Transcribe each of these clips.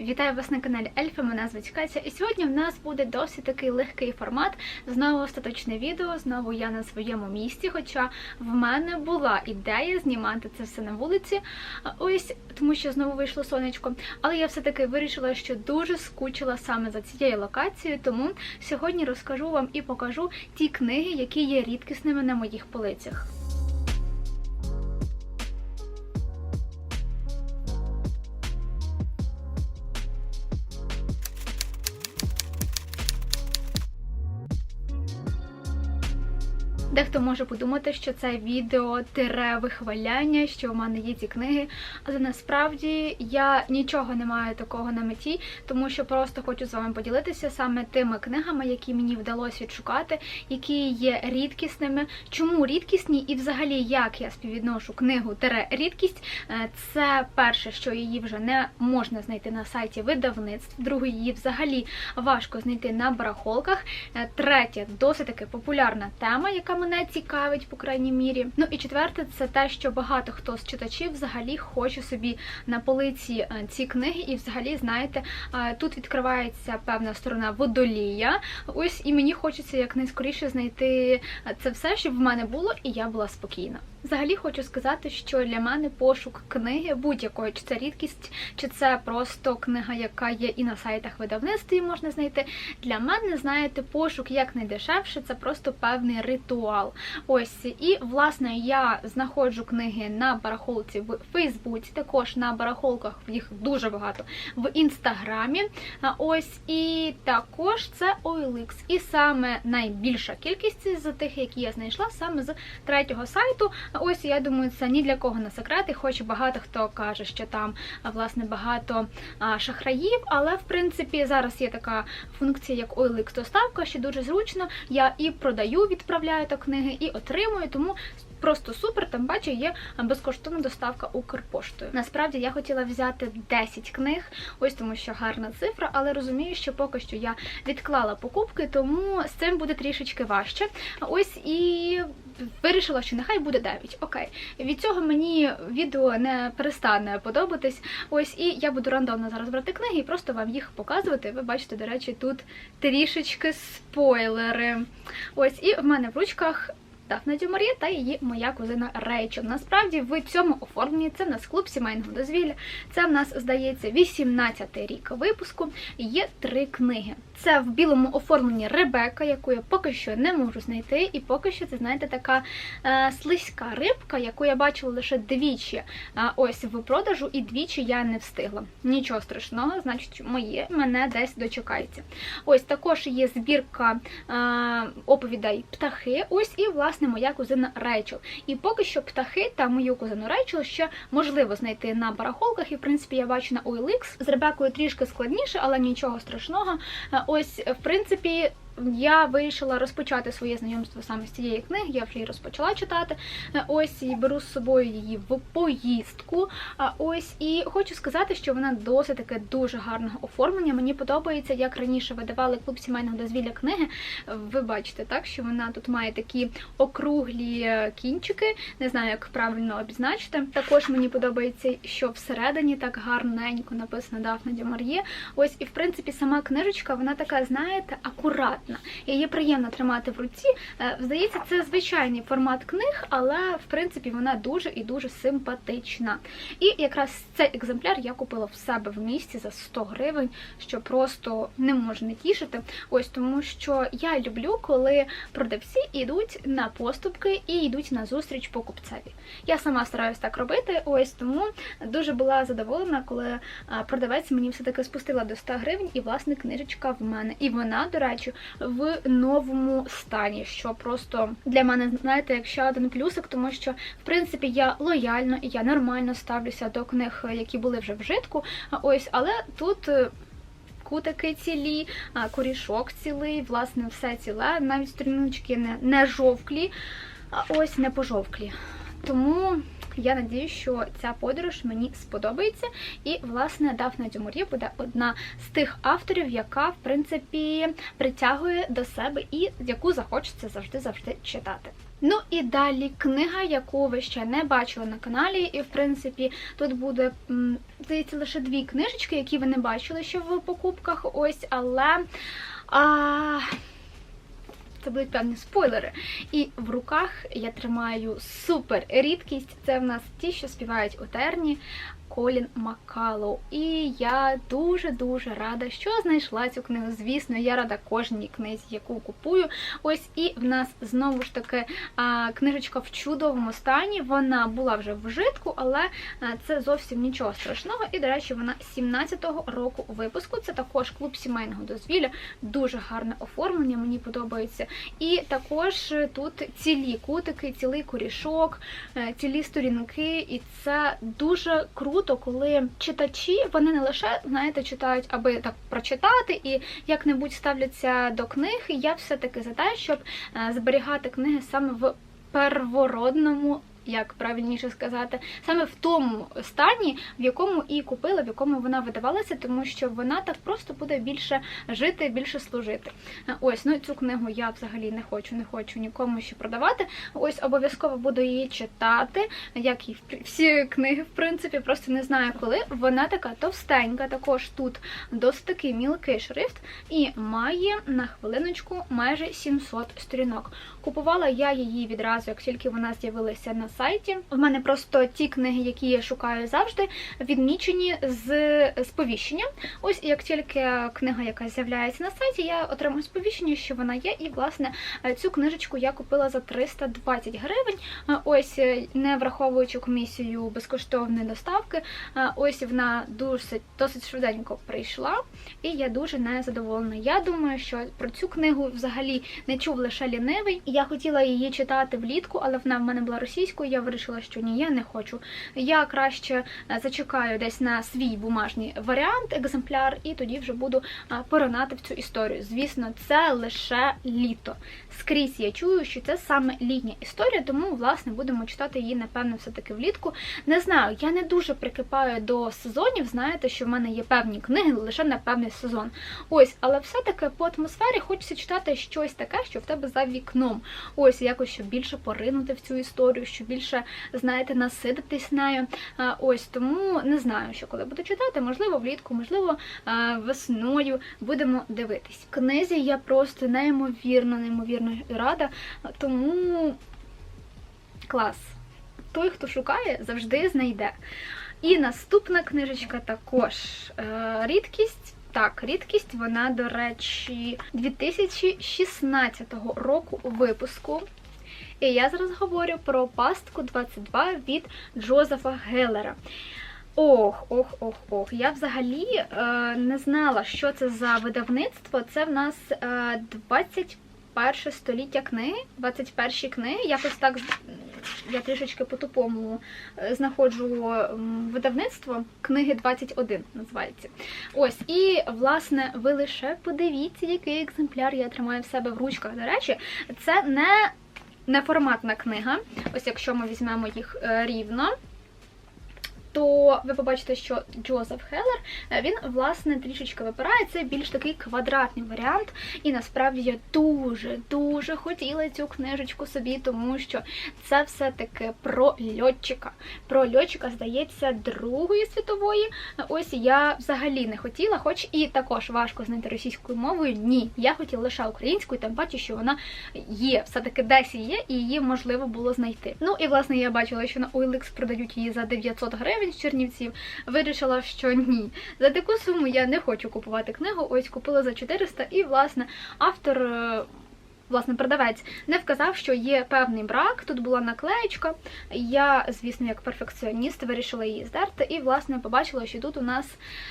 Вітаю вас на каналі Ельфа, мене звуть Катя, і сьогодні в нас буде досить такий легкий формат. Знову остаточне відео, знову я на своєму місці. Хоча в мене була ідея знімати це все на вулиці, ось тому що знову вийшло сонечко. Але я все-таки вирішила, що дуже скучила саме за цією локацією, тому сьогодні розкажу вам і покажу ті книги, які є рідкісними на моїх полицях. Дехто може подумати, що це відео тире вихваляння, що в мене є ці книги, але насправді я нічого не маю такого на меті, тому що просто хочу з вами поділитися саме тими книгами, які мені вдалося відшукати, які є рідкісними. Чому рідкісні і взагалі як я співвідношу книгу тире рідкість, Е, це перше, що її вже не можна знайти на сайті видавництв. Друге, її взагалі важко знайти на барахолках. Е, Третє, досить таки популярна тема, яка мене цікавить, по крайній мірі. Ну і четверте, це те, що багато хто з читачів взагалі хоче собі на полиці е, ці книги, і взагалі, знаєте, е, тут відкривається певна сторона водолія. Ось і мені хочеться якнайскоріше знайти е, це все, щоб в мене було, і я була спокійна. Взагалі хочу сказати, що для мене пошук книги будь-якої, чи це рідкість, чи це просто книга, яка є і на сайтах видавництв її можна знайти. Для мене, знаєте, пошук як найдешевше, це просто певний ритуал. Ось і власне я знаходжу книги на барахолці в Фейсбуці, також на барахолках їх дуже багато в інстаграмі. Ось і також це OLX. І саме найбільша кількість з тих, які я знайшла, саме з третього сайту. Ось я думаю, це ні для кого не секрет, і хоч багато хто каже, що там власне багато шахраїв, але в принципі зараз є така функція, як OLX доставка, що дуже зручно. Я і продаю, відправляю та книги, і отримую, тому. Просто супер, там бачу, є безкоштовна доставка Укрпоштою. Насправді я хотіла взяти 10 книг, ось тому що гарна цифра, але розумію, що поки що я відклала покупки, тому з цим буде трішечки важче. Ось і вирішила, що нехай буде 9. Окей. Від цього мені відео не перестане подобатись. Ось і я буду рандомно зараз брати книги і просто вам їх показувати. Ви бачите, до речі, тут трішечки спойлери. Ось, і в мене в ручках. Дафна Дюмар'є та її моя кузина Рейчел. Насправді в цьому оформленні це в нас клуб сімейного дозвілля. Це в нас здається 18-й рік випуску. Є три книги. Це в білому оформленні Ребека, яку я поки що не можу знайти, і поки що це знаєте така е, слизька рибка, яку я бачила лише двічі. е, ось в продажу, і двічі я не встигла. Нічого страшного, значить, моє мене десь дочекається. Ось також є збірка е, оповідей птахи. Ось і власне моя кузина Рейчел. І поки що птахи та мою кузину Рейчел ще можливо знайти на барахолках. І в принципі я бачу на OLX. З Ребекою трішки складніше, але нічого страшного. Ось, в принципі. Я вирішила розпочати своє знайомство саме з цієї книги. Я вже її розпочала читати. Е, Ось і беру з собою її в поїздку. Ось і хочу сказати, що вона досить таке дуже гарного оформлення. Мені подобається, як раніше видавали клуб сімейного дозвілля книги. Ви бачите, так що вона тут має такі округлі е, кінчики. Не знаю, як правильно обізначити. Також мені подобається, що всередині так гарненько написано Дафна Дюмар'є. Ось і в принципі сама книжечка, вона така, знаєте, акуратна. Її приємно тримати в руці. Е, Здається, це звичайний формат книг, але в принципі вона дуже і дуже симпатична. І якраз цей екземпляр я купила в себе в місті за 100 гривень, що просто не може не тішити. Ось тому, що я люблю, коли продавці йдуть на поступки і йдуть на зустріч покупцеві. Я сама стараюсь так робити. Ось тому дуже була задоволена, коли продавець мені все-таки спустила до 100 гривень, і власне книжечка в мене. І вона, до речі, в новому стані, що просто для мене, знаєте, як ще один плюсик, тому що в принципі я лояльно і я нормально ставлюся до книг, які були вже вжитку. А Ось, але тут. е, Кутики цілі, корішок цілий, власне, все ціле, навіть сторіночки не, не жовклі, а ось не пожовклі. Тому я надію, що ця подорож мені сподобається. І, власне, Дафна Дюмур'є буде одна з тих авторів, яка, в принципі, притягує до себе і яку захочеться завжди-завжди читати. Ну і далі книга, яку ви ще не бачили на каналі, і в принципі тут буде здається лише дві книжечки, які ви не бачили ще в покупках. Ось, але. А... Це будуть певні спойлери. І в руках я тримаю супер рідкість. Це в нас ті, що співають у терні. Колін Маккалоу. І я дуже-дуже рада, що знайшла цю книгу. Звісно, я рада кожній книзі, яку купую. Ось і в нас знову ж таки книжечка в чудовому стані. Вона була вже в вжитку, але це зовсім нічого страшного. І, до речі, вона 17-го року випуску. Це також клуб сімейного дозвілля. Дуже гарне оформлення, мені подобається. І також тут цілі кутики, цілий корішок, е, цілі сторінки, і це дуже круто, коли читачі вони не лише знаєте, читають, аби так прочитати і як-небудь ставляться до книг. Я все-таки за те, щоб е, зберігати книги саме в первородному. Як правильніше сказати, саме в тому стані, в якому і купила, в якому вона видавалася, тому що вона так просто буде більше жити, більше служити. Ось, ну цю книгу я взагалі не хочу, не хочу нікому ще продавати. Ось обов'язково буду її читати, як і всі книги, в принципі, просто не знаю коли. Вона така товстенька, також тут досить такий мілкий шрифт, і має на хвилиночку майже 700 сторінок. Купувала я її відразу, як тільки вона з'явилася на сайті. У мене просто ті книги, які я шукаю завжди, відмічені з сповіщенням. Ось як тільки книга, яка з'являється на сайті, я отримую сповіщення, що вона є. І, власне, цю книжечку я купила за 320 гривень. Ось, не враховуючи комісію безкоштовної доставки, ось вона досить досить швиденько прийшла, і я дуже не задоволена. Я думаю, що про цю книгу взагалі не чув лише лінивий. Я хотіла її читати влітку, але вона в мене була російською. Я вирішила, що ні, я не хочу. Я краще е, зачекаю десь на свій бумажний варіант, екземпляр, і тоді вже буду е, поринати в цю історію. Звісно, це лише літо. Скрізь я чую, що це саме літня історія, тому власне будемо читати її, напевно, все-таки влітку. Не знаю, я не дуже прикипаю до сезонів. Знаєте, що в мене є певні книги лише на певний сезон. Ось, але все-таки по атмосфері хочеться читати щось таке, що в тебе за вікном. Ось якось щоб більше поринути в цю історію, щоб більше, знаєте, насидитись нею. Ось тому не знаю, що коли буду читати, можливо, влітку, можливо, весною будемо дивитись. В книзі я просто неймовірно, неймовірно рада, тому клас. Той, хто шукає, завжди знайде. І наступна книжечка також е, рідкість. Так, рідкість, вона, до речі, 2016 року випуску. І я зараз говорю про пастку 22 від Джозефа Геллера. Ох, ох, ох, ох. Я взагалі е, не знала, що це за видавництво. Це в нас е, 21 століття книги, 21 книги. Якось так я трішечки по-тупому е, знаходжу видавництво. Книги 21 називається. Ось, і, власне, ви лише подивіться, який екземпляр я тримаю в себе в ручках. До речі, це не неформатна книга. Ось якщо ми візьмемо їх е, рівно то ви побачите, що Джозеф Хеллер, е, він, власне, трішечки випирає. Це більш такий квадратний варіант. І насправді я дуже-дуже хотіла цю книжечку собі, тому що це все-таки про льотчика. Про льотчика, здається, Другої світової. Ось я взагалі не хотіла, хоч і також важко знайти російською мовою. Ні, я хотіла лише українською, тим паче, що вона є, все-таки десь є, і її можливо було знайти. Ну і власне я бачила, що на OLX продають її за 900 гривень гривень з Чернівців. Вирішила, що ні. За таку суму я не хочу купувати книгу. Ось купила за 400 і, власне, автор е, власне, продавець не вказав, що є певний брак. Тут була наклеєчка. Я, звісно, як перфекціоніст, вирішила її здерти, і, власне, побачила, що тут у нас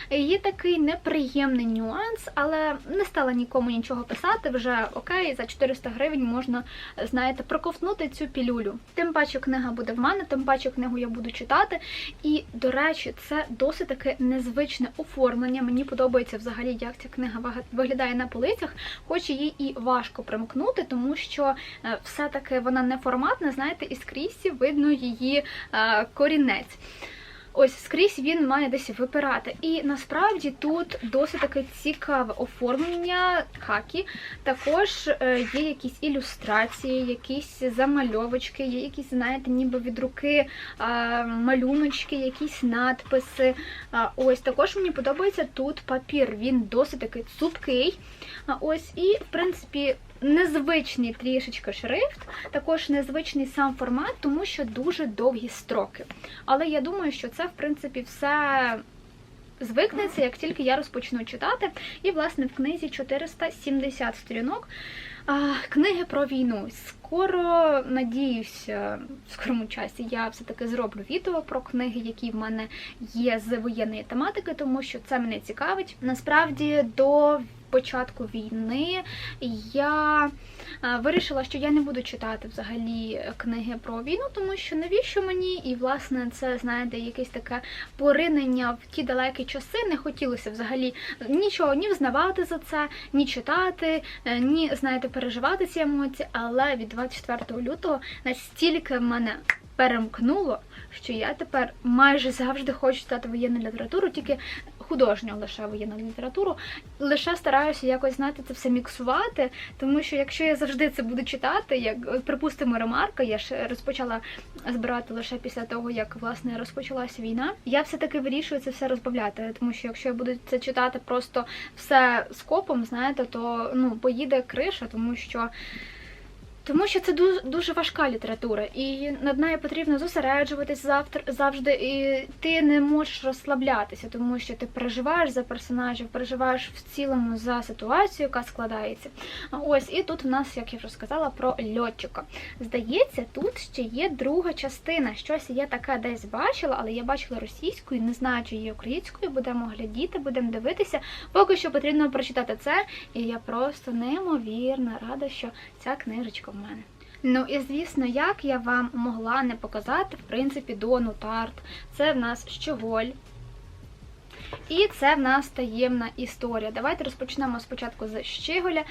є такий неприємний нюанс, але не стала нікому нічого писати. Вже окей, за 400 гривень можна, знаєте, проковтнути цю пілюлю. Тим паче книга буде в мене, тим паче книгу я буду читати. І, до речі, це досить таке незвичне оформлення. Мені подобається взагалі, як ця книга виглядає на полицях, хоч її і важко примкнути повернути, тому що е, все-таки вона неформатна, знаєте, і скрізь видно її е, корінець. Ось скрізь він має десь випирати. І насправді тут досить таке цікаве оформлення хакі. Також е, є якісь ілюстрації, якісь замальовочки, є якісь, знаєте, ніби від руки малюночки, якісь надписи. Ось також мені подобається тут папір. Він досить такий цупкий. Ось, і, в принципі, незвичний трішечки шрифт, також незвичний сам формат, тому що дуже довгі строки. Але я думаю, що це, в принципі, все. Звикнеться, як тільки я розпочну читати. І, власне, в книзі 470 сторінок книги про війну. Скоро, надіюся, в скорому часі я все-таки зроблю відео про книги, які в мене є з воєнної тематики, тому що це мене цікавить. Насправді, до початку війни я вирішила, що я не буду читати взагалі книги про війну, тому що навіщо мені? І, власне, це, знаєте, якесь таке поринення в ті далекі часи. Не хотілося взагалі нічого ні взнавати за це, ні читати, е, ні, знаєте, переживати ці емоції. Але від 24 лютого настільки мене перемкнуло, що я тепер майже завжди хочу читати воєнну літературу, тільки художню лише воєнну літературу. Лише стараюся якось знаєте, це все міксувати, тому що якщо я завжди це буду читати, як припустимо, ремарка, я ж розпочала збирати лише після того, як власне розпочалася війна. Я все-таки вирішую це все розбавляти, тому що якщо я буду це читати просто все скопом, знаєте, то ну поїде криша, тому що. Тому що це дуже важка література, і над нею потрібно зосереджуватись завтра завжди. І ти не можеш розслаблятися, тому що ти переживаєш за персонажів, переживаєш в цілому за ситуацію, яка складається. Ось і тут в нас, як я вже сказала, про льотчика. Здається, тут ще є друга частина. Щось я таке десь бачила, але я бачила російською, не знаю, чи є українською. Будемо глядіти, будемо дивитися. Поки що потрібно прочитати це, і я просто неймовірно рада, що ця книжечка в мене. Ну і звісно, як я вам могла не показати, в принципі, Дону Тарт. Це в нас Щоголь. І це в нас таємна історія. Давайте розпочнемо спочатку з Щеголя.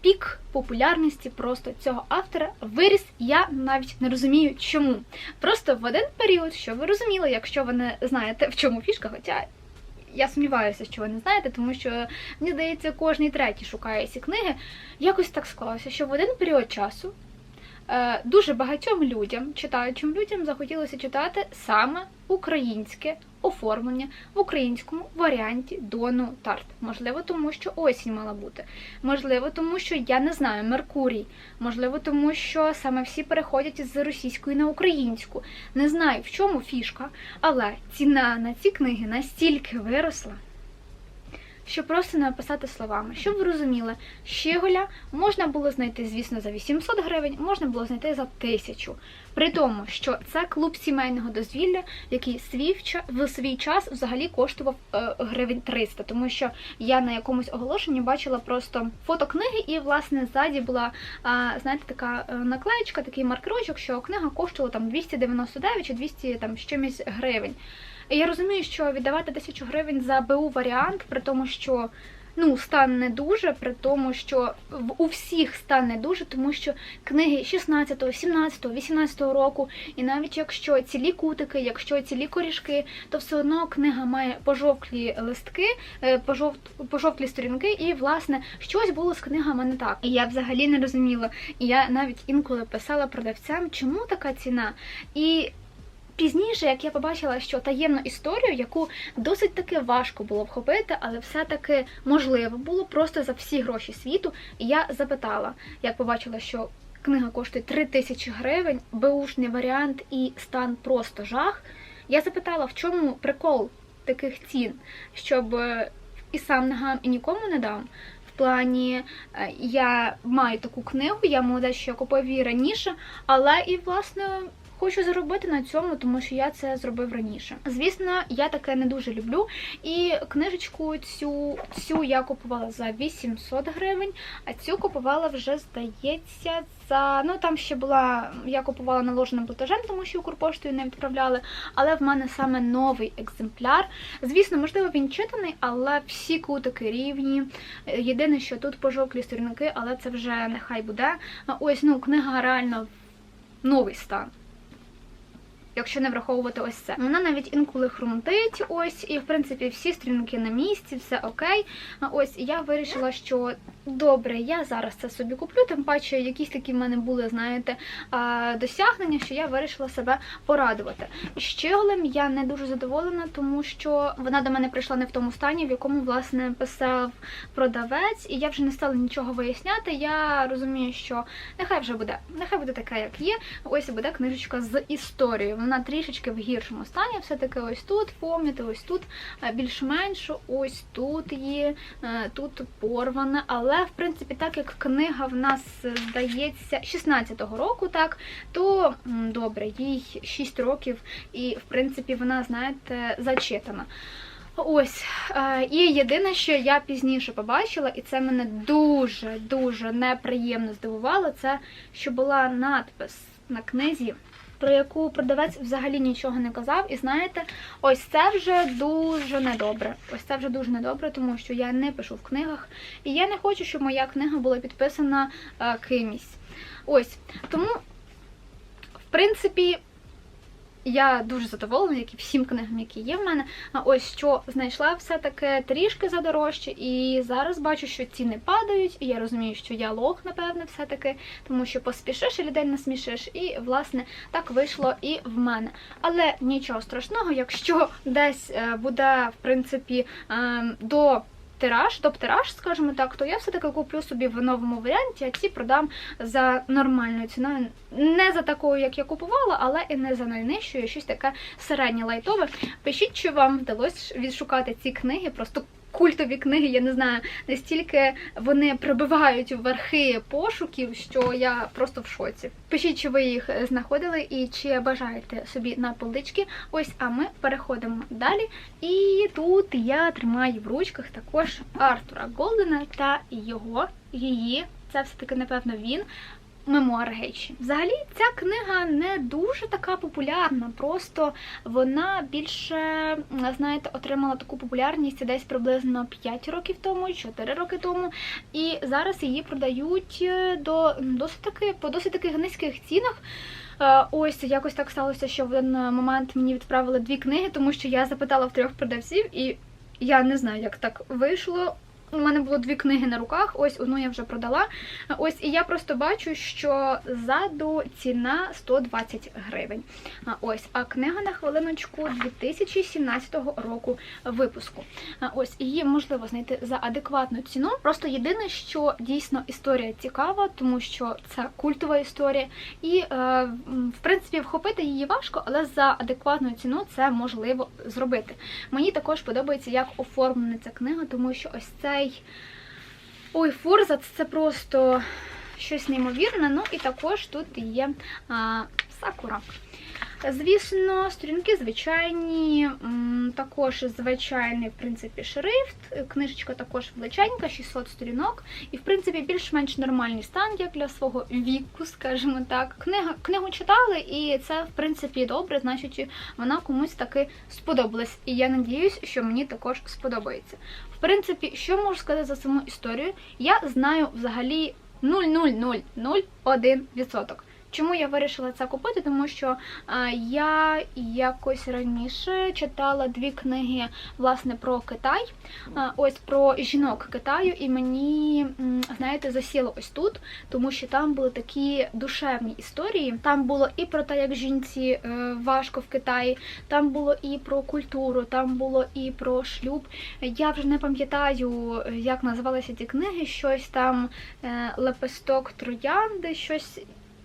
Пік популярності просто цього автора виріс, я навіть не розумію, чому. Просто в один період, що ви розуміли, якщо ви не знаєте, в чому фішка, хоча я сумніваюся, що ви не знаєте, тому що мені здається, кожний третій шукає ці книги. Якось так склалося, що в один період часу дуже багатьом людям, читаючим людям, захотілося читати саме українське оформлення в українському варіанті Дону Тарт. Можливо, тому що осінь мала бути. Можливо, тому що я не знаю Меркурій. Можливо, тому що саме всі переходять з російської на українську. Не знаю, в чому фішка, але ціна на ці книги настільки виросла. Що просто не описати словами, щоб ви розуміли, Щеголя можна було знайти, звісно, за 800 гривень, можна було знайти за 1000. При тому, що це клуб сімейного дозвілля, який свій в свій час взагалі коштував е, гривень 300, тому що я на якомусь оголошенні бачила просто фото книги, і власне ззаді була знаєте, така е, наклеєчка, такий маркерочок, що книга коштувала там 299 чи 200 там чимось гривень. Я розумію, що віддавати тисячу гривень за БУ варіант, при тому, що ну, стан не дуже, при тому, що у всіх стан не дуже, тому що книги 16, 17, 18 року, і навіть якщо цілі кутики, якщо цілі корішки, то все одно книга має пожовклі листки, е, пожовт, пожовклі сторінки, і, власне, щось було з книгами не так. І я взагалі не розуміла. І я навіть інколи писала продавцям, чому така ціна. І Пізніше, як я побачила, що таємну історію, яку досить таки важко було вхопити, але все-таки можливо було просто за всі гроші світу. Я запитала, як побачила, що книга коштує 3 тисячі гривень, беушний варіант і стан просто жах. Я запитала, в чому прикол таких цін, щоб і сам не гам, і нікому не дам. В плані е, я маю таку книгу, я молода, що купив її раніше, але і власне. Хочу заробити на цьому, тому що я це зробив раніше. Звісно, я таке не дуже люблю. І книжечку цю цю я купувала за 800 гривень, а цю купувала вже, здається, за ну там ще була. Я купувала наложеним платежем, тому що Укрпоштою не відправляли. Але в мене саме новий екземпляр. Звісно, можливо, він читаний, але всі кутики рівні. Єдине, що тут пожовклі сторінки, але це вже нехай буде. Ось ну книга реально новий стан. Якщо не враховувати ось це. Вона навіть інколи хрумтить, ось, і в принципі всі сторінки на місці, все окей. Ось я вирішила, що добре, я зараз це собі куплю. Тим паче, якісь такі в мене були, знаєте, досягнення, що я вирішила себе порадувати. Щеглем я не дуже задоволена, тому що вона до мене прийшла не в тому стані, в якому власне писав продавець, і я вже не стала нічого виясняти. Я розумію, що нехай вже буде, нехай буде така, як є. Ось буде книжечка з історією. Вона трішечки в гіршому стані. Все-таки ось тут, пам'ятаєте, ось тут більш-менш, ось тут є, е, тут порване. Але в принципі, так як книга в нас е, здається 16-го року, так то добре, їй 6 років, і в принципі вона, знаєте, зачитана. Ось е, і єдине, що я пізніше побачила, і це мене дуже дуже неприємно здивувало, це що була надпис на книзі, про яку продавець взагалі нічого не казав. І знаєте, ось це вже дуже недобре. Ось це вже дуже недобре, тому що я не пишу в книгах, і я не хочу, щоб моя книга була підписана е, кимось. Ось тому, в принципі. Я дуже задоволена, як і всім книгам, які є в мене. А ось що знайшла все-таки трішки задорожче, і зараз бачу, що ціни падають, і я розумію, що я лох, напевне, все-таки, тому що поспішиш і людей насмішиш, і власне так вийшло і в мене. Але нічого страшного, якщо десь е, буде в принципі ем, до. Тираж, топ-тираж, скажімо так, то я все-таки куплю собі в новому варіанті, а ці продам за нормальною ціною. Не за такою, як я купувала, але і не за найнижчою, щось таке середнє лайтове. Пишіть, чи вам вдалося відшукати ці книги, просто культові книги, я не знаю, настільки вони прибивають верхи пошуків, що я просто в шоці. Пишіть, чи ви їх знаходили і чи бажаєте собі на полички. Ось, а ми переходимо далі. І тут я тримаю в ручках також Артура Голдена та його, її. Це все-таки, напевно, він. Мемуари Гейші. Взагалі, ця книга не дуже така популярна, просто вона більше, знаєте, отримала таку популярність десь приблизно 5 років тому, 4 роки тому. І зараз її продають е, до досить таки по досить таких низьких цінах. Е, Ось якось так сталося, що в один момент мені відправили дві книги, тому що я запитала в трьох продавців, і я не знаю, як так вийшло. У мене було дві книги на руках, ось одну я вже продала. Ось і я просто бачу, що ззаду ціна 120 гривень. Ось, а книга на хвилиночку 2017 року випуску. Ось її можливо знайти за адекватну ціну. Просто єдине, що дійсно історія цікава, тому що це культова історія, і е, в принципі вхопити її важко, але за адекватну ціну це можливо зробити. Мені також подобається, як оформлена ця книга, тому що ось цей Ой, форзац це просто щось неймовірне. Ну і також тут є а, сакура. Звісно, сторінки звичайні, також звичайний в принципі, шрифт. Книжечка також величенька, 600 сторінок. І, в принципі, більш-менш нормальний стан, як для свого віку, скажімо так. Книга, книгу читали, і це, в принципі, добре, значить, вона комусь таки сподобалась. І я надіюсь, що мені також сподобається. В принципі, що можу сказати за саму історію? Я знаю взагалі 0,0001%. Чому я вирішила це купити? Тому що я якось раніше читала дві книги власне про Китай, ось про жінок Китаю, і мені, знаєте, засіло ось тут, тому що там були такі душевні історії. Там було і про те, як жінці е, важко в Китаї, там було і про культуру, там було і про шлюб. Я вже не пам'ятаю, як називалися ці книги, щось там е, лепесток троянди, щось.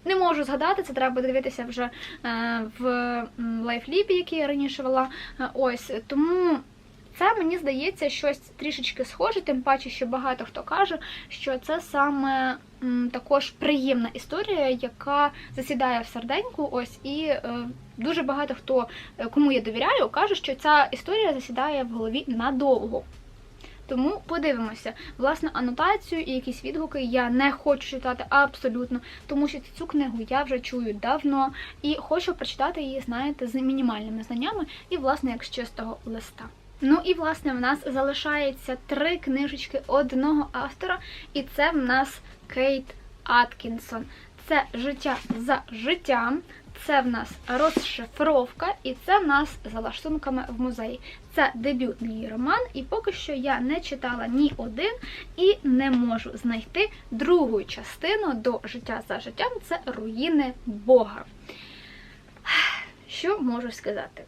Не можу згадати, це треба дивитися вже е, в лайфліпі, який я раніше вела. Е, Ось тому це мені здається щось трішечки схоже, тим паче, що багато хто каже, що це саме також приємна історія, яка засідає в серденьку. Ось і е, дуже багато хто, е, кому я довіряю, каже, що ця історія засідає в голові надовго. Тому подивимося. Власне, анотацію і якісь відгуки я не хочу читати абсолютно, тому що цю книгу я вже чую давно і хочу прочитати її, знаєте, з мінімальними знаннями і, власне, як з чистого листа. Ну і власне в нас залишається три книжечки одного автора, і це в нас Кейт Аткінсон. Це життя за життям. Це в нас розшифровка, і це в нас за лаштунками в музеї. Це дебютний роман, і поки що я не читала ні один і не можу знайти другу частину до життя за життям. Це руїни Бога. Що можу сказати?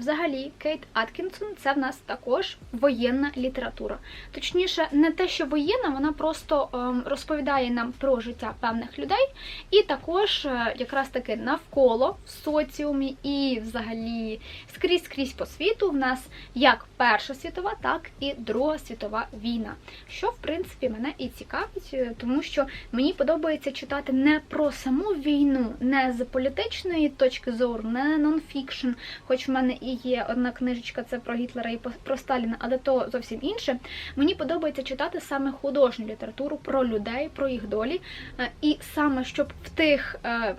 Взагалі, Кейт Аткінсон це в нас також воєнна література. Точніше, не те, що воєнна, вона просто ем, розповідає нам про життя певних людей, і також е, якраз таки навколо в соціумі і взагалі скрізь скрізь по світу в нас як Перша світова, так і Друга світова війна. Що в принципі мене і цікавить, е, тому що мені подобається читати не про саму війну, не з політичної точки зору, не нонфікшн, хоч в мене і є одна книжечка, це про Гітлера і про Сталіна, але то зовсім інше. Мені подобається читати саме художню літературу про людей, про їх долі, е, і саме щоб в тих е,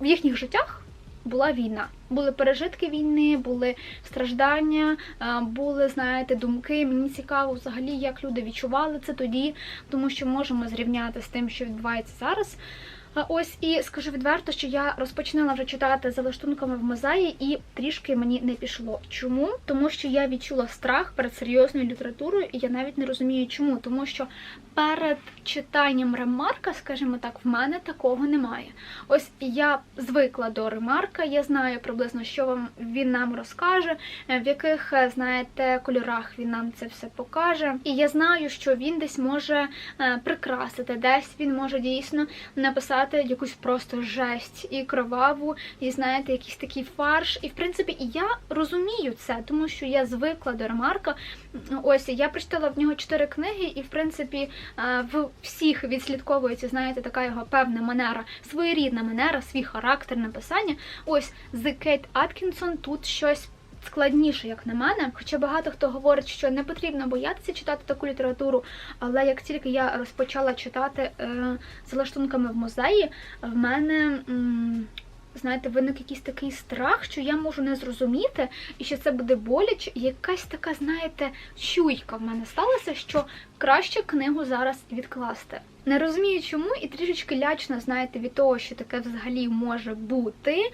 в їхніх життях. Була війна, були пережитки війни, були страждання, е, були, знаєте, думки. Мені цікаво взагалі, як люди відчували це тоді, тому що можемо зрівняти з тим, що відбувається зараз. Ось і скажу відверто, що я розпочинала вже читати за лаштунками в мозаї, і трішки мені не пішло. Чому? Тому що я відчула страх перед серйозною літературою, і я навіть не розумію, чому. Тому що перед читанням ремарка, скажімо так, в мене такого немає. Ось я звикла до ремарка, я знаю приблизно, що вам він нам розкаже, в яких, знаєте, кольорах він нам це все покаже. І я знаю, що він десь може е, прикрасити, десь він може дійсно написати якусь просто жесть і кроваву, і знаєте, якийсь такий фарш. І в принципі, я розумію це, тому що я звикла до ремарка. Ось я прочитала в нього чотири книги, і в принципі в всіх відслідковується, знаєте, така його певна манера, своєрідна манера, свій характер написання. Ось з Кейт Аткінсон тут щось складніше, як на мене. Хоча багато хто говорить, що не потрібно боятися читати таку літературу, але як тільки я розпочала читати е, за лаштунками в музеї, в мене. М Знаєте, виник якийсь такий страх, що я можу не зрозуміти, і що це буде боляче. Якась така, знаєте, чуйка в мене сталася, що краще книгу зараз відкласти. Не розумію, чому, і трішечки лячно, знаєте, від того, що таке взагалі може бути.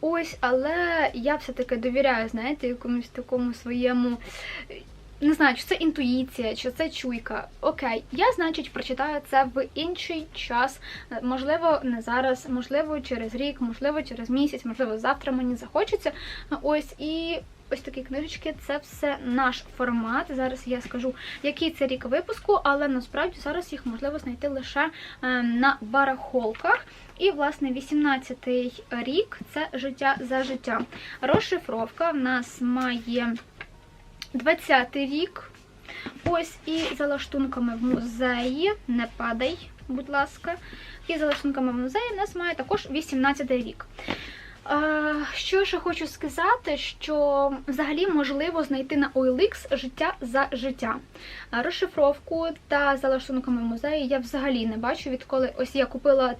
Ось, але я все-таки довіряю, знаєте, якомусь такому своєму. Не знаю, чи це інтуїція, чи це чуйка. Окей, я, значить, прочитаю це в інший час. Можливо, не зараз, можливо, через рік, можливо, через місяць, можливо, завтра мені захочеться. Ось і ось такі книжечки це все наш формат. Зараз я скажу, який це рік випуску, але насправді зараз їх можливо знайти лише е, на барахолках. І, власне, 18-й рік це життя за життя. Розшифровка в нас має 20-й рік. Ось і за лаштунками в музеї. Не падай, будь ласка. І за лаштунками в музеї в нас має також 18-й рік. Що я хочу сказати, що взагалі можливо знайти на OLX життя за життя. Розшифровку та за лаштунками в музеї я взагалі не бачу, відколи ось я купила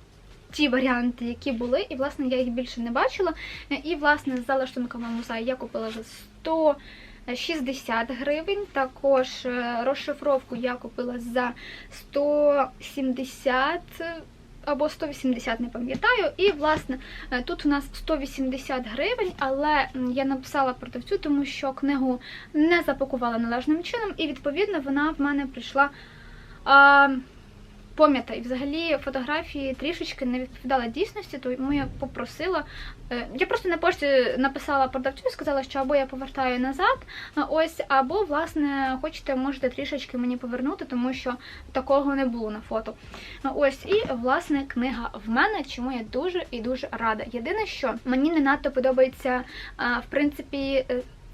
ті варіанти, які були, і, власне, я їх більше не бачила. І, власне, за лаштунками в музеї я купила за 100. 60 гривень. Також е, розшифровку я купила за 170 або 180, не пам'ятаю. І, власне, е, тут у нас 180 гривень, але я написала продавцю, тому що книгу не запакувала належним чином, і, відповідно, вона в мене прийшла. А, Пам'ятай, взагалі фотографії трішечки не відповідали дійсності, тому я попросила. Е, я просто на пошті написала продавцю і сказала, що або я повертаю назад, ось, або, власне, хочете, можете трішечки мені повернути, тому що такого не було на фото. Ось, і, власне, книга в мене, чому я дуже і дуже рада. Єдине, що мені не надто подобається, в принципі.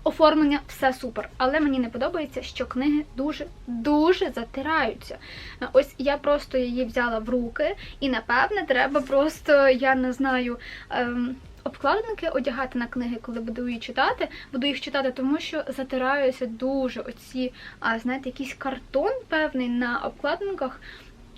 Оформлення все супер, але мені не подобається, що книги дуже-дуже затираються. Ось я просто її взяла в руки, і напевне треба просто, я не знаю. Ем... Обкладинки одягати на книги, коли буду її читати, буду їх читати, тому що затираються дуже оці, а знаєте, якийсь картон певний на обкладинках.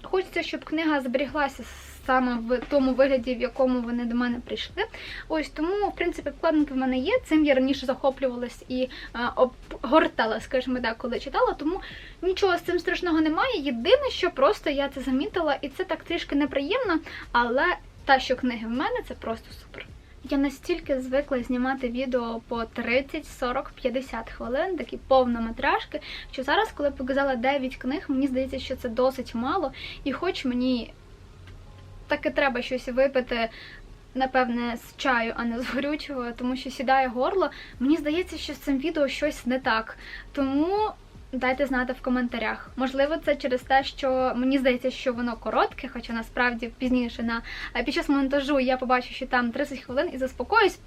Хочеться, щоб книга зберіглася саме в тому вигляді, в якому вони до мене прийшли. Ось тому, в принципі, вкладинки в мене є. Цим я раніше захоплювалась і обгортала, скажімо так, коли читала, тому нічого з цим страшного немає. Єдине, що просто я це замітила, і це так трішки неприємно, але та, що книги в мене, це просто супер. Я настільки звикла знімати відео по 30, 40, 50 хвилин, такі повнометражки, що зараз, коли показала 9 книг, мені здається, що це досить мало. І хоч мені таки треба щось випити, напевне, з чаю, а не з горючого, тому що сідає горло, мені здається, що з цим відео щось не так. Тому. Дайте знати в коментарях. Можливо, це через те, що мені здається, що воно коротке, хоча насправді пізніше на е, під час монтажу я побачу, що там 30 хвилин і заспокоюсь.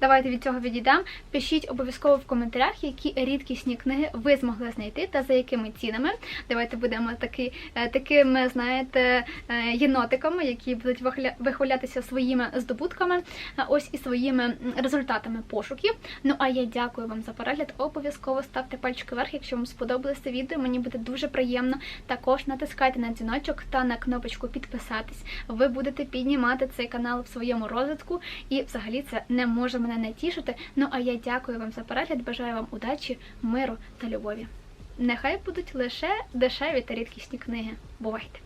Давайте від цього відійдемо. Пишіть обов'язково в коментарях, які рідкісні книги ви змогли знайти та за якими цінами. Давайте будемо такі, е, такими, знаєте, е, єнотиками, які будуть вихвалятися своїми здобутками, а ось і своїми результатами пошуків. Ну а я дякую вам за перегляд. Обов'язково ставте пальчики вверх, якщо вам сподобалося це відео. Мені буде дуже приємно. Також натискайте на дзвіночок та на кнопочку підписатись. Ви будете піднімати цей канал в своєму розвитку, і взагалі це не може мене не тішите. Ну а я дякую вам за перегляд. Бажаю вам удачі, миру та любові. Нехай будуть лише дешеві та рідкісні книги. Бувайте!